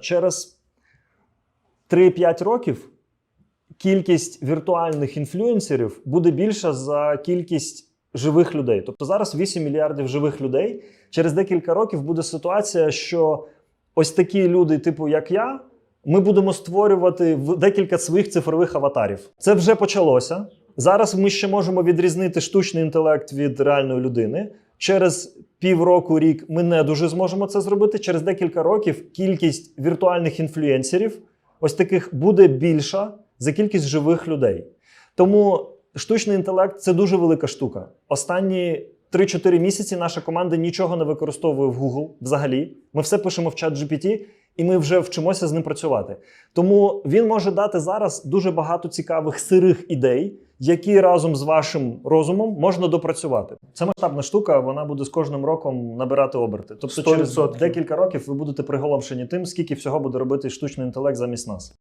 Через 3-5 років кількість віртуальних інфлюенсерів буде більша за кількість живих людей. Тобто зараз 8 мільярдів живих людей. Через декілька років буде ситуація, що ось такі люди, типу як я, ми будемо створювати декілька своїх цифрових аватарів. Це вже почалося. Зараз ми ще можемо відрізнити штучний інтелект від реальної людини. Через півроку, рік ми не дуже зможемо це зробити. Через декілька років кількість віртуальних інфлюенсерів, ось таких буде більша за кількість живих людей. Тому штучний інтелект це дуже велика штука. Останні 3-4 місяці наша команда нічого не використовує в Google взагалі. Ми все пишемо в чат GPT, і ми вже вчимося з ним працювати. Тому він може дати зараз дуже багато цікавих сирих ідей, які разом з вашим розумом можна допрацювати. Це масштабна штука, вона буде з кожним роком набирати оберти. Тобто, через 100%. декілька років ви будете приголомшені тим, скільки всього буде робити штучний інтелект замість нас.